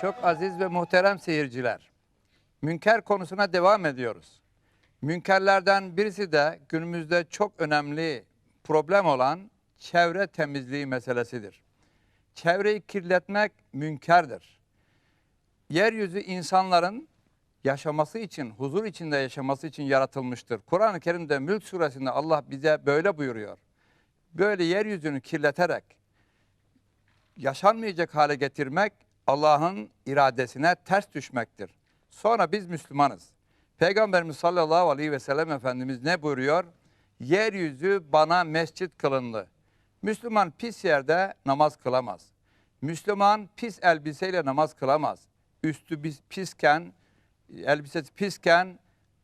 Çok aziz ve muhterem seyirciler. Münker konusuna devam ediyoruz. Münkerlerden birisi de günümüzde çok önemli problem olan çevre temizliği meselesidir. Çevreyi kirletmek münkerdir. Yeryüzü insanların yaşaması için, huzur içinde yaşaması için yaratılmıştır. Kur'an-ı Kerim'de Mülk suresinde Allah bize böyle buyuruyor. Böyle yeryüzünü kirleterek yaşanmayacak hale getirmek Allah'ın iradesine ters düşmektir. Sonra biz Müslümanız. Peygamberimiz sallallahu aleyhi ve sellem Efendimiz ne buyuruyor? Yeryüzü bana mescit kılındı. Müslüman pis yerde namaz kılamaz. Müslüman pis elbiseyle namaz kılamaz. Üstü pisken, elbisesi pisken,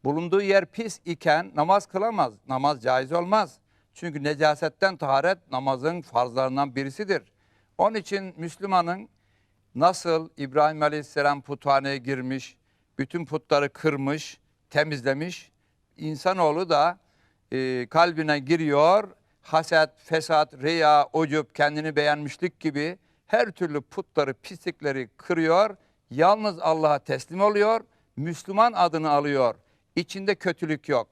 bulunduğu yer pis iken namaz kılamaz. Namaz caiz olmaz. Çünkü necasetten taharet namazın farzlarından birisidir. Onun için Müslümanın nasıl İbrahim Aleyhisselam puthaneye girmiş, bütün putları kırmış, temizlemiş, insanoğlu da e, kalbine giriyor, haset, fesat, riya, ucup, kendini beğenmişlik gibi her türlü putları, pislikleri kırıyor, yalnız Allah'a teslim oluyor, Müslüman adını alıyor. İçinde kötülük yok.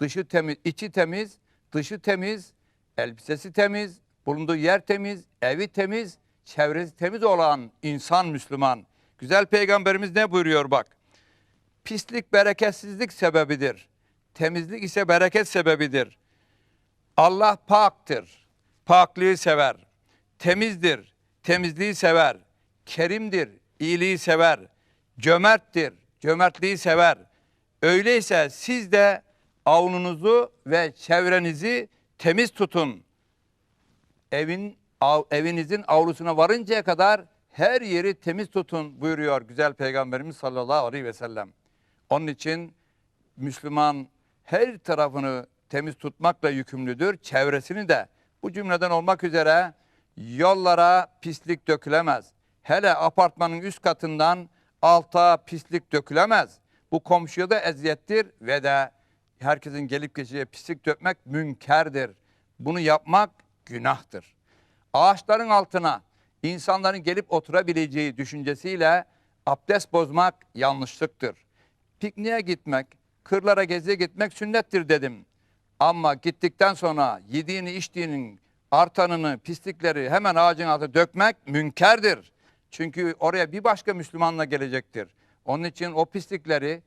Dışı temiz, içi temiz, dışı temiz, elbisesi temiz, bulunduğu yer temiz, evi temiz, çevresi temiz olan insan Müslüman. Güzel peygamberimiz ne buyuruyor bak. Pislik bereketsizlik sebebidir. Temizlik ise bereket sebebidir. Allah paktır. Paklığı sever. Temizdir. Temizliği sever. Kerimdir. iyiliği sever. Cömerttir. Cömertliği sever. Öyleyse siz de avlunuzu ve çevrenizi temiz tutun. Evin av- evinizin avlusuna varıncaya kadar her yeri temiz tutun buyuruyor güzel peygamberimiz sallallahu aleyhi ve sellem. Onun için Müslüman her tarafını temiz tutmakla yükümlüdür. Çevresini de bu cümleden olmak üzere yollara pislik dökülemez. Hele apartmanın üst katından alta pislik dökülemez. Bu komşuya da eziyettir ve de herkesin gelip geçeceği pislik dökmek münkerdir. Bunu yapmak günahtır. Ağaçların altına insanların gelip oturabileceği düşüncesiyle abdest bozmak yanlışlıktır. Pikniğe gitmek, kırlara geziye gitmek sünnettir dedim. Ama gittikten sonra yediğini içtiğinin artanını, pislikleri hemen ağacın altına dökmek münkerdir. Çünkü oraya bir başka Müslümanla gelecektir. Onun için o pislikleri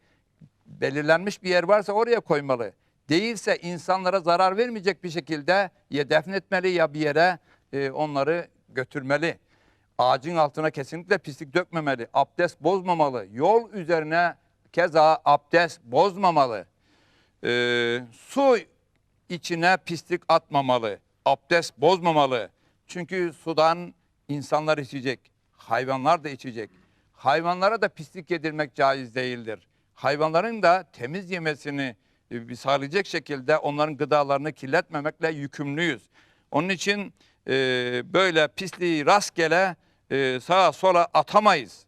belirlenmiş bir yer varsa oraya koymalı. Değilse insanlara zarar vermeyecek bir şekilde ya defnetmeli ya bir yere e, onları götürmeli. Ağacın altına kesinlikle pislik dökmemeli. Abdest bozmamalı. Yol üzerine keza abdest bozmamalı. Ee, su içine pislik atmamalı. Abdest bozmamalı. Çünkü sudan insanlar içecek. Hayvanlar da içecek. Hayvanlara da pislik yedirmek caiz değildir. Hayvanların da temiz yemesini e, sağlayacak şekilde onların gıdalarını kirletmemekle yükümlüyüz. Onun için e, böyle pisliği rastgele e, sağa sola atamayız.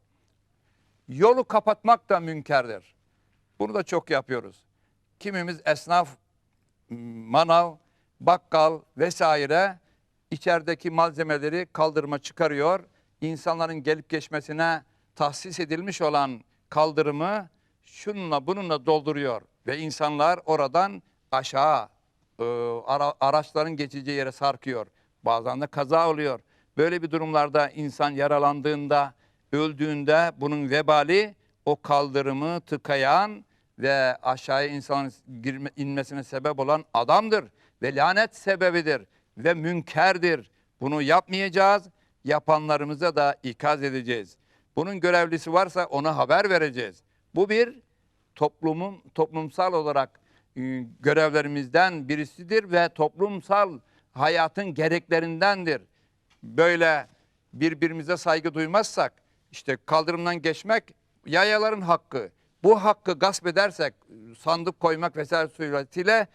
Yolu kapatmak da münkerdir. Bunu da çok yapıyoruz. Kimimiz esnaf, manav, bakkal vesaire içerideki malzemeleri kaldırıma çıkarıyor. İnsanların gelip geçmesine tahsis edilmiş olan kaldırımı şununla bununla dolduruyor ve insanlar oradan aşağı e, ara- araçların geçeceği yere sarkıyor. Bazen de kaza oluyor. Böyle bir durumlarda insan yaralandığında, öldüğünde bunun vebali o kaldırımı tıkayan ve aşağıya insanın girme, inmesine sebep olan adamdır ve lanet sebebidir ve münkerdir. Bunu yapmayacağız. Yapanlarımıza da ikaz edeceğiz. Bunun görevlisi varsa ona haber vereceğiz. Bu bir toplumun toplumsal olarak e, görevlerimizden birisidir ve toplumsal hayatın gereklerindendir. Böyle birbirimize saygı duymazsak işte kaldırımdan geçmek yayaların hakkı. Bu hakkı gasp edersek sandık koymak vesaire suretiyle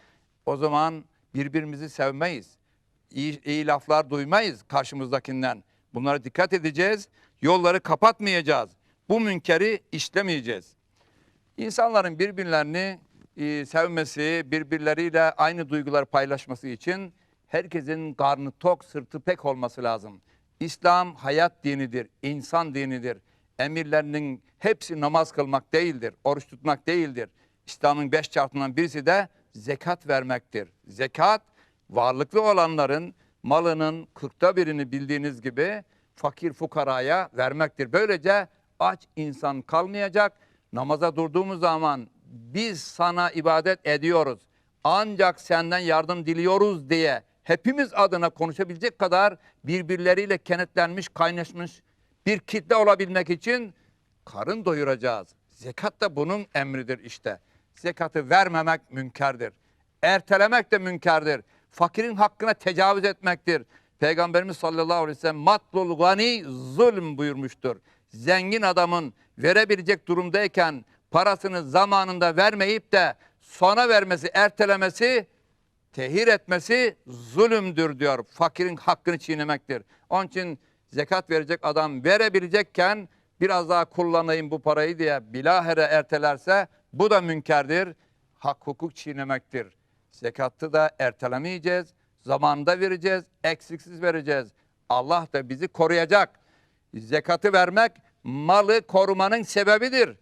o zaman birbirimizi sevmeyiz. İyi, iyi laflar duymayız karşımızdakinden. Bunlara dikkat edeceğiz. Yolları kapatmayacağız. Bu münkeri işlemeyeceğiz. İnsanların birbirlerini e, sevmesi, birbirleriyle aynı duygular paylaşması için herkesin karnı tok, sırtı pek olması lazım. İslam hayat dinidir, insan dinidir. emirlerinin hepsi namaz kılmak değildir, oruç tutmak değildir. İslam'ın beş şartından birisi de zekat vermektir. Zekat varlıklı olanların malının kırkta birini bildiğiniz gibi fakir fukaraya vermektir. Böylece aç insan kalmayacak. Namaza durduğumuz zaman biz sana ibadet ediyoruz. Ancak senden yardım diliyoruz diye hepimiz adına konuşabilecek kadar birbirleriyle kenetlenmiş, kaynaşmış bir kitle olabilmek için karın doyuracağız. Zekat da bunun emridir işte. Zekatı vermemek münkerdir. Ertelemek de münkerdir. Fakirin hakkına tecavüz etmektir. Peygamberimiz sallallahu aleyhi ve sellem matlul gani zulm buyurmuştur. Zengin adamın verebilecek durumdayken parasını zamanında vermeyip de sona vermesi, ertelemesi, tehir etmesi zulümdür diyor. Fakirin hakkını çiğnemektir. Onun için zekat verecek adam verebilecekken biraz daha kullanayım bu parayı diye bilahere ertelerse bu da münkerdir. Hak hukuk çiğnemektir. Zekatı da ertelemeyeceğiz. Zamanında vereceğiz. Eksiksiz vereceğiz. Allah da bizi koruyacak. Zekatı vermek malı korumanın sebebidir.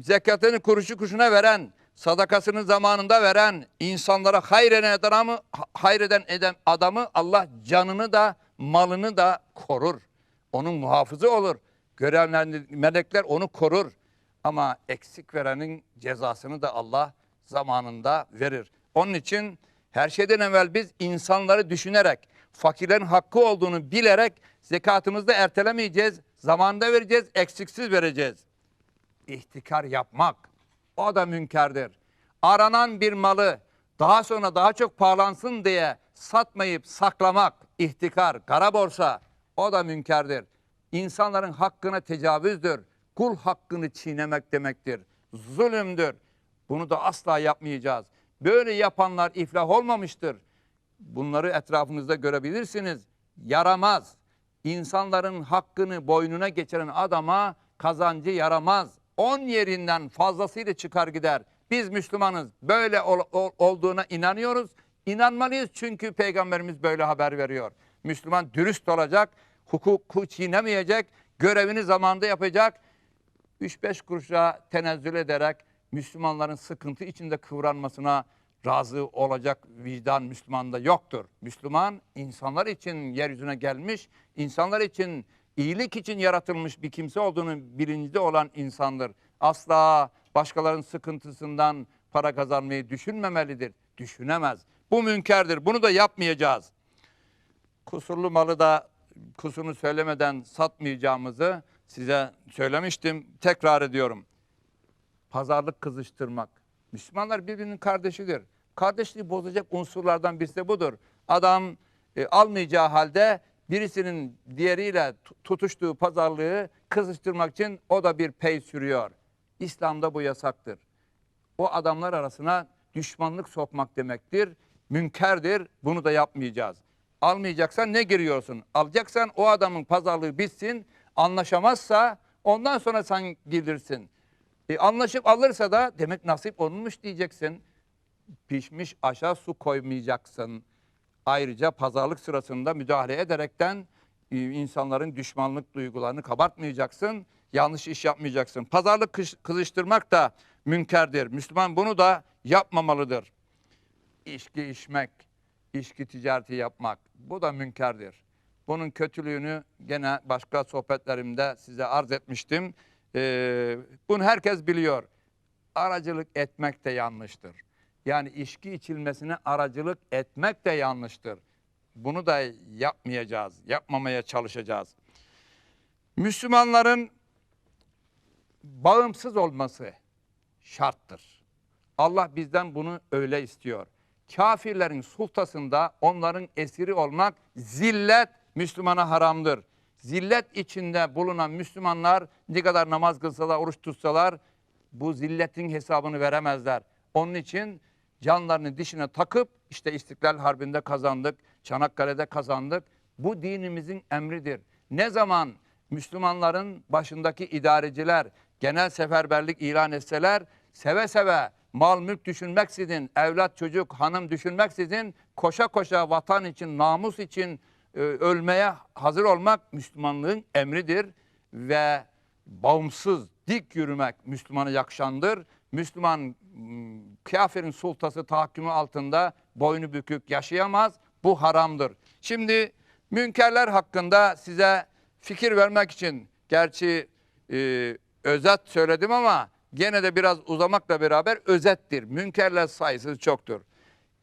Zekatını kuruşu kuşuna veren, sadakasını zamanında veren, insanlara hayreden adamı, hayreden eden adamı Allah canını da malını da korur. Onun muhafızı olur. Görevlendir melekler onu korur. Ama eksik verenin cezasını da Allah zamanında verir. Onun için her şeyden evvel biz insanları düşünerek, fakirlerin hakkı olduğunu bilerek zekatımızı da ertelemeyeceğiz. Zamanında vereceğiz, eksiksiz vereceğiz. İhtikar yapmak o da münkerdir. Aranan bir malı daha sonra daha çok pahalansın diye satmayıp saklamak, ihtikar, kara borsa o da münkerdir. İnsanların hakkına tecavüzdür. Kul hakkını çiğnemek demektir. Zulümdür. Bunu da asla yapmayacağız. Böyle yapanlar iflah olmamıştır. Bunları etrafınızda görebilirsiniz. Yaramaz. İnsanların hakkını boynuna geçiren adama kazancı yaramaz. On yerinden fazlasıyla çıkar gider. Biz Müslümanız. Böyle ol- ol- olduğuna inanıyoruz. İnanmalıyız çünkü Peygamberimiz böyle haber veriyor. Müslüman dürüst olacak, hukuku çiğnemeyecek, görevini zamanında yapacak. 3-5 kuruşa tenezzül ederek Müslümanların sıkıntı içinde kıvranmasına razı olacak vicdan Müslümanda yoktur. Müslüman insanlar için yeryüzüne gelmiş, insanlar için iyilik için yaratılmış bir kimse olduğunu bilincinde olan insandır. Asla başkalarının sıkıntısından para kazanmayı düşünmemelidir. Düşünemez. Bu münkerdir. Bunu da yapmayacağız. Kusurlu malı da kusurunu söylemeden satmayacağımızı size söylemiştim. Tekrar ediyorum. Pazarlık kızıştırmak. Müslümanlar birbirinin kardeşidir. Kardeşliği bozacak unsurlardan birisi de budur. Adam e, almayacağı halde birisinin diğeriyle tu- tutuştuğu pazarlığı kızıştırmak için o da bir pey sürüyor. İslam'da bu yasaktır. O adamlar arasına düşmanlık sokmak demektir. Münkerdir. Bunu da yapmayacağız. Almayacaksan ne giriyorsun? Alacaksan o adamın pazarlığı bitsin. Anlaşamazsa ondan sonra sen gelirsin. E, anlaşıp alırsa da demek nasip onunmuş diyeceksin. Pişmiş aşağı su koymayacaksın. Ayrıca pazarlık sırasında müdahale ederekten e, insanların düşmanlık duygularını kabartmayacaksın. Yanlış iş yapmayacaksın. Pazarlık kızıştırmak da münkerdir. Müslüman bunu da yapmamalıdır. İçki içmek, içki ticareti yapmak bu da münkerdir. Bunun kötülüğünü gene başka sohbetlerimde size arz etmiştim. Ee, bunu herkes biliyor. Aracılık etmek de yanlıştır. Yani içki içilmesine aracılık etmek de yanlıştır. Bunu da yapmayacağız, yapmamaya çalışacağız. Müslümanların bağımsız olması şarttır. Allah bizden bunu öyle istiyor. Kafirlerin sultasında onların esiri olmak zillet Müslümana haramdır. Zillet içinde bulunan Müslümanlar ne kadar namaz kılsalar, oruç tutsalar bu zilletin hesabını veremezler. Onun için canlarını dişine takıp işte İstiklal Harbi'nde kazandık, Çanakkale'de kazandık. Bu dinimizin emridir. Ne zaman Müslümanların başındaki idareciler genel seferberlik ilan etseler seve seve mal mülk düşünmeksizin, evlat çocuk hanım düşünmeksizin koşa koşa vatan için, namus için e, ölmeye hazır olmak Müslümanlığın emridir ve bağımsız, dik yürümek Müslümana yakışandır. Müslüman kafirin sultası tahakkümü altında boynu bükük yaşayamaz. Bu haramdır. Şimdi münkerler hakkında size fikir vermek için gerçi e, özet söyledim ama gene de biraz uzamakla beraber özettir. Münkerler sayısı çoktur.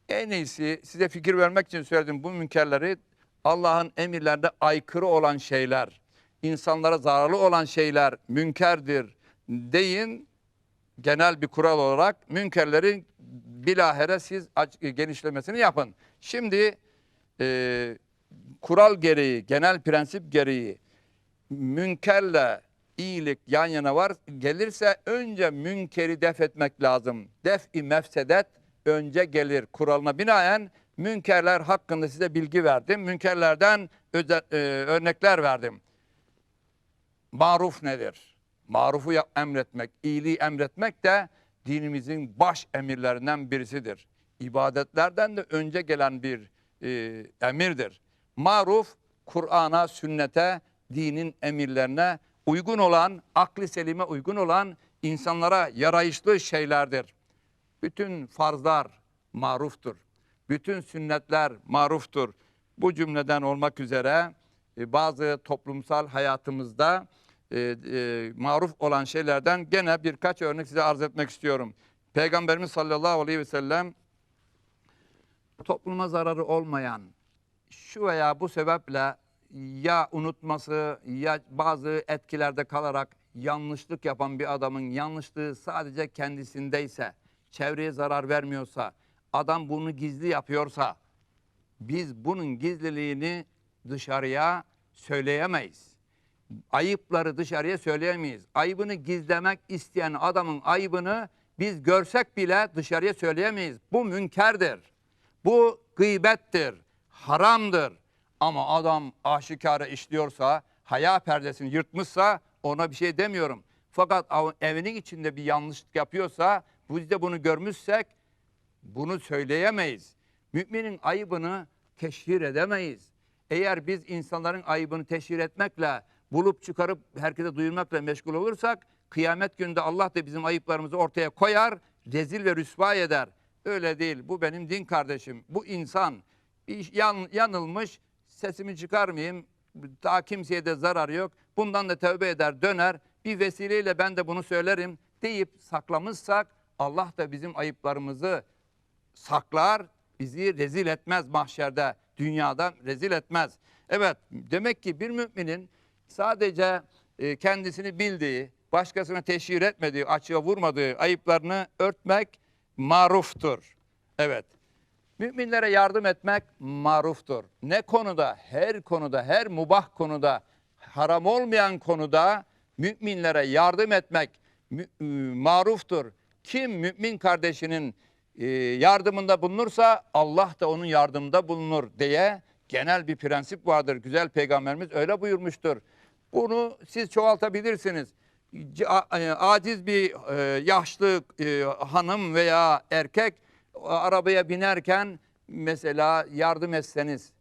En iyisi size fikir vermek için söyledim bu münkerleri Allah'ın emirlerinde aykırı olan şeyler, insanlara zararlı olan şeyler münkerdir deyin genel bir kural olarak münkerlerin bilahere siz aç- genişlemesini yapın. Şimdi e, kural gereği, genel prensip gereği münkerle iyilik yan yana var. Gelirse önce münkeri def etmek lazım. Def-i mefsedet önce gelir. Kuralına binaen münkerler hakkında size bilgi verdim. Münkerlerden öze- e, örnekler verdim. Maruf nedir? Marufu emretmek, iyiliği emretmek de dinimizin baş emirlerinden birisidir. İbadetlerden de önce gelen bir e, emirdir. Maruf, Kur'an'a, sünnete, dinin emirlerine uygun olan, akli selime uygun olan insanlara yarayışlı şeylerdir. Bütün farzlar maruftur. Bütün sünnetler maruftur. Bu cümleden olmak üzere e, bazı toplumsal hayatımızda e, e, maruf olan şeylerden gene birkaç örnek size arz etmek istiyorum. Peygamberimiz sallallahu aleyhi ve sellem topluma zararı olmayan şu veya bu sebeple ya unutması ya bazı etkilerde kalarak yanlışlık yapan bir adamın yanlışlığı sadece kendisindeyse, çevreye zarar vermiyorsa, adam bunu gizli yapıyorsa biz bunun gizliliğini dışarıya söyleyemeyiz. Ayıpları dışarıya söyleyemeyiz. Ayıbını gizlemek isteyen adamın ayıbını biz görsek bile dışarıya söyleyemeyiz. Bu münkerdir. Bu gıybettir, haramdır. Ama adam aşikare işliyorsa, haya perdesini yırtmışsa ona bir şey demiyorum. Fakat evinin içinde bir yanlışlık yapıyorsa, biz de bunu görmüşsek bunu söyleyemeyiz. Müminin ayıbını teşhir edemeyiz. Eğer biz insanların ayıbını teşhir etmekle, bulup çıkarıp herkese duyurmakla meşgul olursak, kıyamet gününde Allah da bizim ayıplarımızı ortaya koyar, rezil ve rüsva eder. Öyle değil. Bu benim din kardeşim. Bu insan yan, yanılmış, sesimi çıkarmayayım. Daha kimseye de zararı yok. Bundan da tövbe eder, döner. Bir vesileyle ben de bunu söylerim deyip saklamışsak Allah da bizim ayıplarımızı saklar, bizi rezil etmez mahşerde, dünyada rezil etmez. Evet, demek ki bir müminin sadece e, kendisini bildiği, başkasına teşhir etmediği, açığa vurmadığı ayıplarını örtmek maruftur. Evet. Müminlere yardım etmek maruftur. Ne konuda? Her konuda, her mubah konuda, haram olmayan konuda müminlere yardım etmek e, maruftur. Kim mümin kardeşinin e, yardımında bulunursa Allah da onun yardımında bulunur diye genel bir prensip vardır. Güzel peygamberimiz öyle buyurmuştur. Bunu siz çoğaltabilirsiniz. E, Aciz bir e, yaşlı e, hanım veya erkek arabaya binerken mesela yardım etseniz,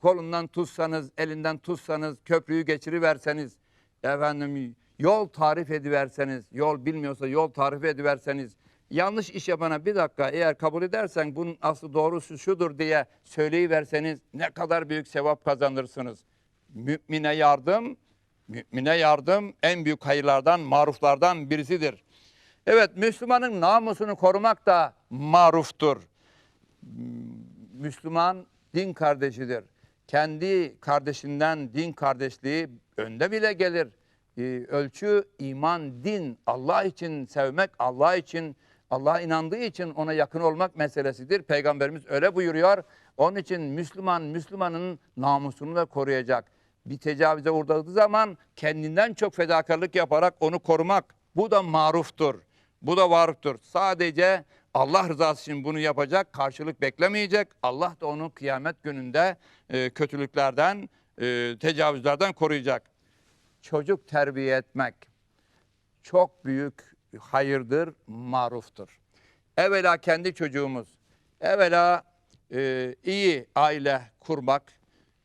kolundan tutsanız, elinden tutsanız, köprüyü geçiriverseniz, efendim yol tarif ediverseniz, yol bilmiyorsa yol tarif ediverseniz, yanlış iş yapana bir dakika eğer kabul edersen bunun aslı doğrusu şudur diye söyleyiverseniz ne kadar büyük sevap kazanırsınız. Mümine yardım, mümine yardım en büyük hayırlardan, maruflardan birisidir. Evet, Müslümanın namusunu korumak da maruftur. Müslüman din kardeşidir. Kendi kardeşinden din kardeşliği önde bile gelir. Ee, ölçü iman, din, Allah için sevmek, Allah için, Allah'a inandığı için ona yakın olmak meselesidir. Peygamberimiz öyle buyuruyor. Onun için Müslüman, Müslümanın namusunu da koruyacak. Bir tecavüze uğradığı zaman kendinden çok fedakarlık yaparak onu korumak. Bu da maruftur. Bu da varlıktır. Sadece Allah rızası için bunu yapacak, karşılık beklemeyecek. Allah da onu kıyamet gününde e, kötülüklerden, e, tecavüzlerden koruyacak. Çocuk terbiye etmek çok büyük hayırdır, maruftur. Evvela kendi çocuğumuz, evvela e, iyi aile kurmak,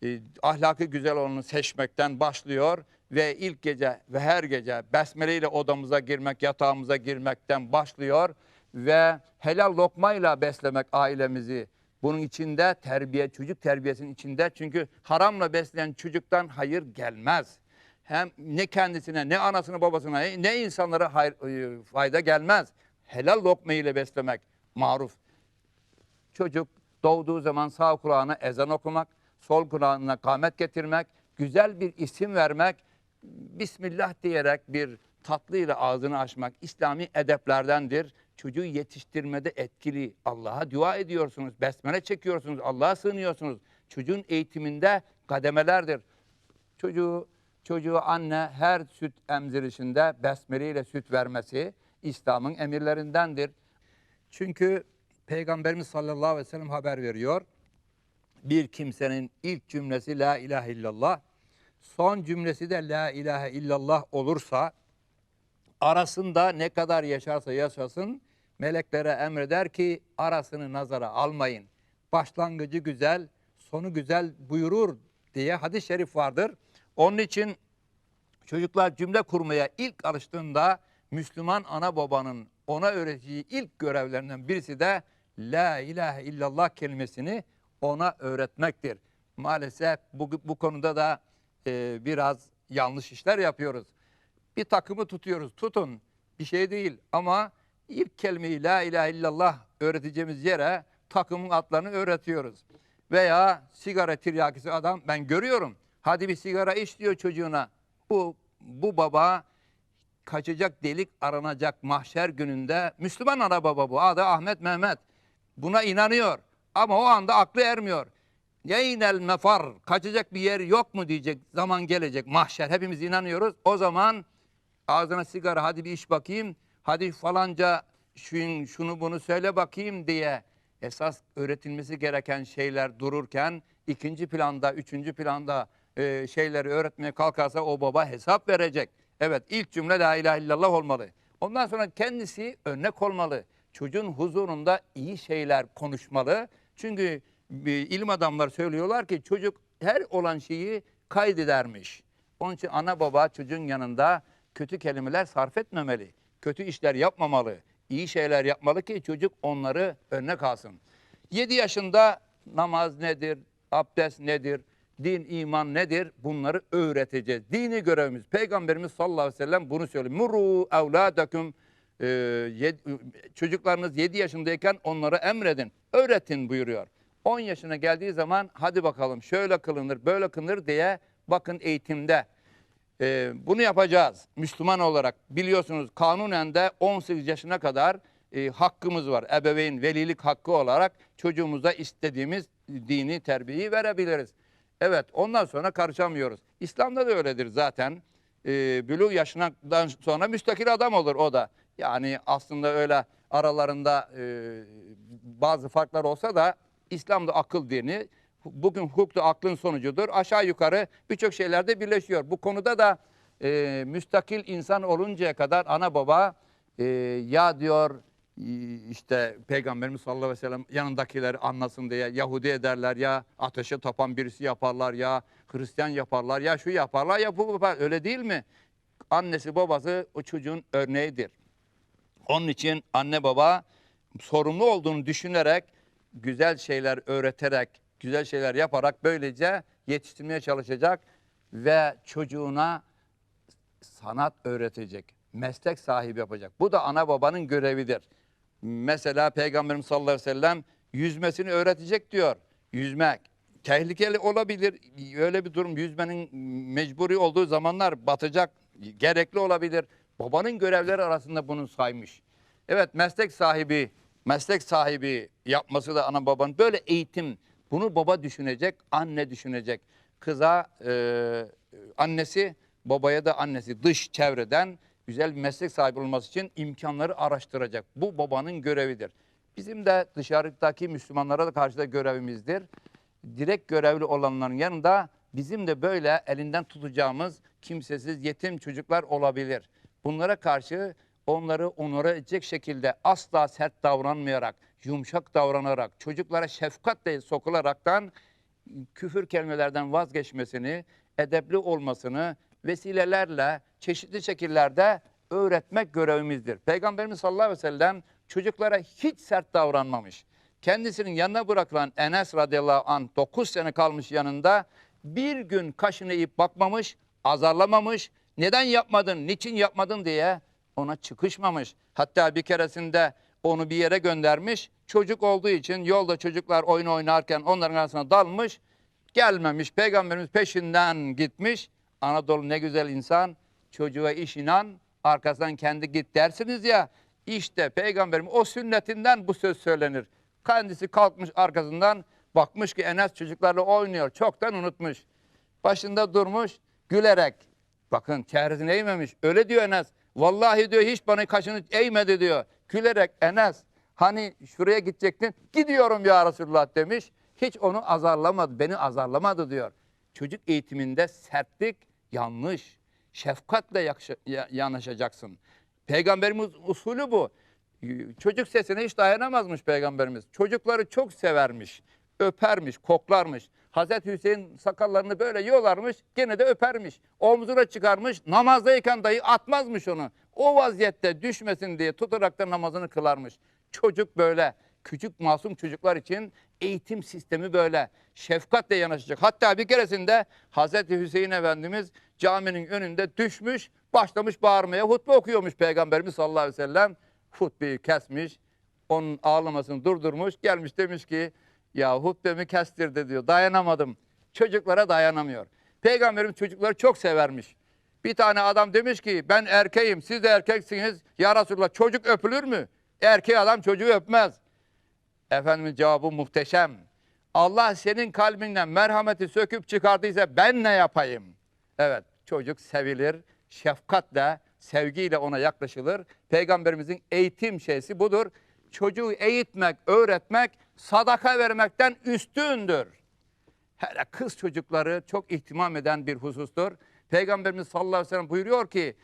e, ahlakı güzel olanı seçmekten başlıyor ve ilk gece ve her gece besmele ile odamıza girmek, yatağımıza girmekten başlıyor ve helal lokmayla beslemek ailemizi. Bunun içinde terbiye, çocuk terbiyesinin içinde çünkü haramla besleyen çocuktan hayır gelmez. Hem ne kendisine, ne anasına, babasına, ne insanlara hayır, e, fayda gelmez. Helal lokma ile beslemek maruf. Çocuk doğduğu zaman sağ kulağına ezan okumak, sol kulağına kamet getirmek, güzel bir isim vermek, Bismillah diyerek bir tatlıyla ağzını açmak İslami edeplerdendir. Çocuğu yetiştirmede etkili. Allah'a dua ediyorsunuz, besmele çekiyorsunuz, Allah'a sığınıyorsunuz. Çocuğun eğitiminde kademelerdir. Çocuğu çocuğu anne her süt emzirişinde besmele ile süt vermesi İslam'ın emirlerindendir. Çünkü Peygamberimiz sallallahu aleyhi ve sellem haber veriyor. Bir kimsenin ilk cümlesi la ilahe illallah, son cümlesi de la ilahe illallah olursa arasında ne kadar yaşarsa yaşasın meleklere emreder ki arasını nazara almayın. Başlangıcı güzel, sonu güzel buyurur diye hadis-i şerif vardır. Onun için çocuklar cümle kurmaya ilk alıştığında Müslüman ana babanın ona öğreteceği ilk görevlerinden birisi de La ilahe illallah kelimesini ona öğretmektir. Maalesef bu, bu konuda da e, biraz yanlış işler yapıyoruz. Bir takımı tutuyoruz. Tutun. Bir şey değil ama ilk kelimeyi la ilahe illallah öğreteceğimiz yere takımın adlarını öğretiyoruz. Veya sigara tiryakisi adam ben görüyorum. Hadi bir sigara iç diyor çocuğuna. Bu, bu baba kaçacak delik aranacak mahşer gününde Müslüman ana baba bu. Adı Ahmet Mehmet. Buna inanıyor. Ama o anda aklı ermiyor. Yeynel mefar. Kaçacak bir yer yok mu diyecek. Zaman gelecek. Mahşer. Hepimiz inanıyoruz. O zaman ağzına sigara hadi bir iç bakayım. Hadi falanca şun, şunu bunu söyle bakayım diye esas öğretilmesi gereken şeyler dururken ikinci planda, üçüncü planda e, şeyleri öğretmeye kalkarsa o baba hesap verecek. Evet ilk cümle la ilahe illallah olmalı. Ondan sonra kendisi örnek olmalı. Çocuğun huzurunda iyi şeyler konuşmalı. Çünkü e, ilim adamlar söylüyorlar ki çocuk her olan şeyi kaydedermiş. Onun için ana baba çocuğun yanında kötü kelimeler sarf etmemeli. Kötü işler yapmamalı. iyi şeyler yapmalı ki çocuk onları örnek alsın. 7 yaşında namaz nedir, abdest nedir, din, iman nedir bunları öğreteceğiz. Dini görevimiz. Peygamberimiz sallallahu aleyhi ve sellem bunu söylüyor. Muru evladakum e, yed- çocuklarınız 7 yaşındayken onlara emredin, öğretin buyuruyor. 10 yaşına geldiği zaman hadi bakalım şöyle kılınır, böyle kılınır diye bakın eğitimde. Ee, bunu yapacağız Müslüman olarak. Biliyorsunuz kanunen de 18 yaşına kadar e, hakkımız var. Ebeveyn velilik hakkı olarak çocuğumuza istediğimiz dini terbiyeyi verebiliriz. Evet ondan sonra karışamıyoruz. İslam'da da öyledir zaten. Ee, bülüğ yaşından sonra müstakil adam olur o da. Yani aslında öyle aralarında e, bazı farklar olsa da İslam'da akıl dini bugün hukuk da aklın sonucudur. Aşağı yukarı birçok şeylerde birleşiyor. Bu konuda da e, müstakil insan oluncaya kadar ana baba e, ya diyor e, işte Peygamberimiz sallallahu aleyhi ve sellem yanındakileri anlasın diye Yahudi ederler ya ateşe tapan birisi yaparlar ya Hristiyan yaparlar ya şu yaparlar ya bu yapar. Öyle değil mi? Annesi babası o çocuğun örneğidir. Onun için anne baba sorumlu olduğunu düşünerek güzel şeyler öğreterek, güzel şeyler yaparak böylece yetiştirmeye çalışacak ve çocuğuna sanat öğretecek, meslek sahibi yapacak. Bu da ana babanın görevidir. Mesela Peygamberimiz sallallahu aleyhi ve sellem yüzmesini öğretecek diyor. Yüzmek tehlikeli olabilir. Öyle bir durum yüzmenin mecburi olduğu zamanlar batacak, gerekli olabilir. Babanın görevleri arasında bunu saymış. Evet meslek sahibi, meslek sahibi yapması da ana babanın böyle eğitim. Bunu baba düşünecek, anne düşünecek. Kıza e, annesi, babaya da annesi dış çevreden güzel bir meslek sahibi olması için imkanları araştıracak. Bu babanın görevidir. Bizim de dışarıdaki Müslümanlara da karşı da görevimizdir. Direkt görevli olanların yanında bizim de böyle elinden tutacağımız kimsesiz yetim çocuklar olabilir. Bunlara karşı onları onura edecek şekilde asla sert davranmayarak, yumuşak davranarak, çocuklara şefkatle sokularaktan küfür kelimelerden vazgeçmesini, edepli olmasını, vesilelerle çeşitli şekillerde öğretmek görevimizdir. Peygamberimiz sallallahu aleyhi ve sellem çocuklara hiç sert davranmamış. Kendisinin yanına bırakılan Enes radıyallahu anh 9 sene kalmış yanında bir gün kaşını eğip bakmamış, azarlamamış. Neden yapmadın, niçin yapmadın diye ona çıkışmamış. Hatta bir keresinde onu bir yere göndermiş. Çocuk olduğu için yolda çocuklar oyun oynarken onların arasına dalmış. Gelmemiş. Peygamberimiz peşinden gitmiş. Anadolu ne güzel insan. Çocuğa iş inan, arkasından kendi git dersiniz ya. İşte peygamberim o sünnetinden bu söz söylenir. Kendisi kalkmış arkasından bakmış ki Enes çocuklarla oynuyor. Çoktan unutmuş. Başında durmuş gülerek. Bakın çehresini eğmemiş. Öyle diyor Enes. Vallahi diyor hiç bana kaşını eğmedi diyor. Gülerek Enes hani şuraya gidecektin. Gidiyorum ya Resulullah demiş. Hiç onu azarlamadı. Beni azarlamadı diyor. Çocuk eğitiminde sertlik yanlış. Şefkatle yanaşacaksın. Peygamberimiz usulü bu. Çocuk sesine hiç dayanamazmış peygamberimiz. Çocukları çok severmiş. Öpermiş, koklarmış. Hazreti Hüseyin sakallarını böyle yolarmış, gene de öpermiş. Omzuna çıkarmış, namazdayken dahi atmazmış onu. O vaziyette düşmesin diye tutarak da namazını kılarmış. Çocuk böyle. Küçük masum çocuklar için eğitim sistemi böyle. Şefkatle yanaşacak. Hatta bir keresinde Hazreti Hüseyin Efendimiz caminin önünde düşmüş, başlamış bağırmaya. Hutbe okuyormuş Peygamberimiz sallallahu aleyhi ve sellem. Hutbeyi kesmiş, onun ağlamasını durdurmuş. Gelmiş demiş ki ya hutbemi kestirdi diyor. Dayanamadım. Çocuklara dayanamıyor. Peygamberimiz çocukları çok severmiş. Bir tane adam demiş ki ben erkeğim siz de erkeksiniz. Ya Resulallah çocuk öpülür mü? Erkek adam çocuğu öpmez. Efendimiz cevabı muhteşem. Allah senin kalbinden merhameti söküp çıkardıysa ben ne yapayım? Evet çocuk sevilir, şefkatle, sevgiyle ona yaklaşılır. Peygamberimizin eğitim şeysi budur. Çocuğu eğitmek, öğretmek sadaka vermekten üstündür. Hele kız çocukları çok ihtimam eden bir husustur. Peygamberimiz sallallahu aleyhi ve sellem buyuruyor ki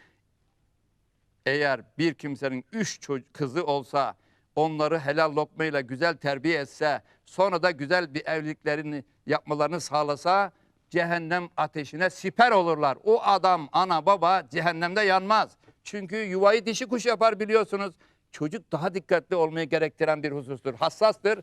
eğer bir kimsenin üç kızı olsa onları helal lokmayla güzel terbiye etse sonra da güzel bir evliliklerini yapmalarını sağlasa cehennem ateşine siper olurlar. O adam ana baba cehennemde yanmaz. Çünkü yuvayı dişi kuş yapar biliyorsunuz. Çocuk daha dikkatli olmayı gerektiren bir husustur. Hassastır.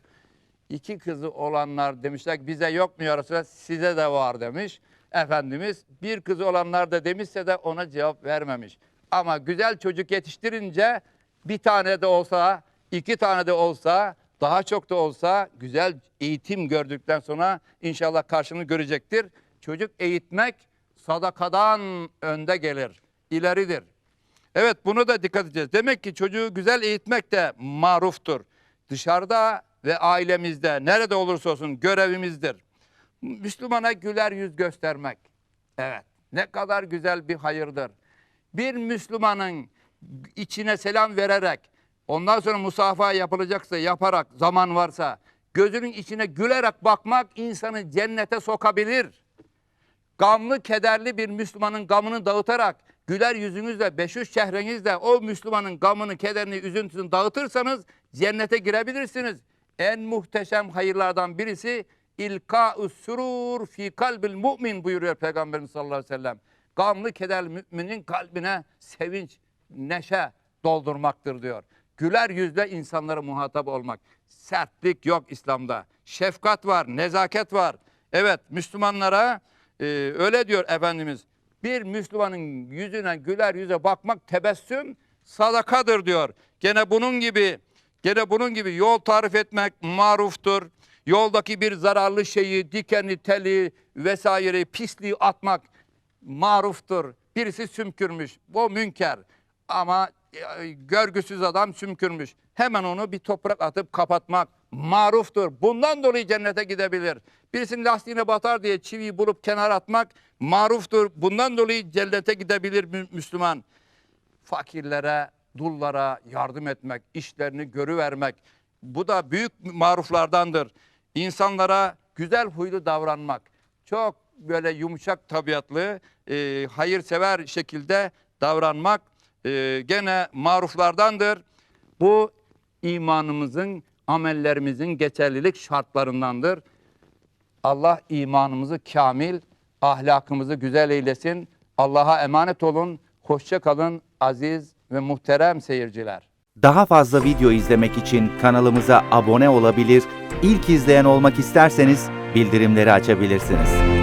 İki kızı olanlar demişler bize yok mu ya Resulallah? Size de var demiş. Efendimiz bir kızı olanlar da demişse de ona cevap vermemiş. Ama güzel çocuk yetiştirince bir tane de olsa, iki tane de olsa, daha çok da olsa güzel eğitim gördükten sonra inşallah karşılığını görecektir. Çocuk eğitmek sadakadan önde gelir, ileridir. Evet bunu da dikkat edeceğiz. Demek ki çocuğu güzel eğitmek de maruftur. Dışarıda ve ailemizde nerede olursa olsun görevimizdir. Müslümana güler yüz göstermek. Evet ne kadar güzel bir hayırdır. Bir Müslümanın içine selam vererek ondan sonra musafaha yapılacaksa yaparak zaman varsa gözünün içine gülerek bakmak insanı cennete sokabilir gamlı kederli bir Müslümanın gamını dağıtarak güler yüzünüzle, beşüş çehrenizle o Müslümanın gamını, kederini, üzüntüsünü dağıtırsanız cennete girebilirsiniz. En muhteşem hayırlardan birisi ilka surur fi kalbil mu'min buyuruyor Peygamberimiz sallallahu aleyhi ve sellem. Gamlı kederli müminin kalbine sevinç, neşe doldurmaktır diyor. Güler yüzle insanlara muhatap olmak. Sertlik yok İslam'da. Şefkat var, nezaket var. Evet Müslümanlara ee, öyle diyor Efendimiz. Bir Müslümanın yüzüne güler yüze bakmak tebessüm sadakadır diyor. Gene bunun gibi gene bunun gibi yol tarif etmek maruftur. Yoldaki bir zararlı şeyi, dikeni, teli vesaireyi, pisliği atmak maruftur. Birisi sümkürmüş. Bu münker. Ama e, görgüsüz adam sümkürmüş. Hemen onu bir toprak atıp kapatmak maruftur. Bundan dolayı cennete gidebilir. Birisinin lastiğine batar diye çiviyi bulup kenara atmak maruftur. Bundan dolayı cennete gidebilir mü- Müslüman. Fakirlere, dullara yardım etmek, işlerini görüvermek. Bu da büyük maruflardandır. İnsanlara güzel huylu davranmak. Çok böyle yumuşak tabiatlı, e, hayırsever şekilde davranmak e, gene maruflardandır. Bu imanımızın, amellerimizin geçerlilik şartlarındandır. Allah imanımızı kamil, ahlakımızı güzel eylesin. Allah'a emanet olun. Hoşça kalın aziz ve muhterem seyirciler. Daha fazla video izlemek için kanalımıza abone olabilir, ilk izleyen olmak isterseniz bildirimleri açabilirsiniz.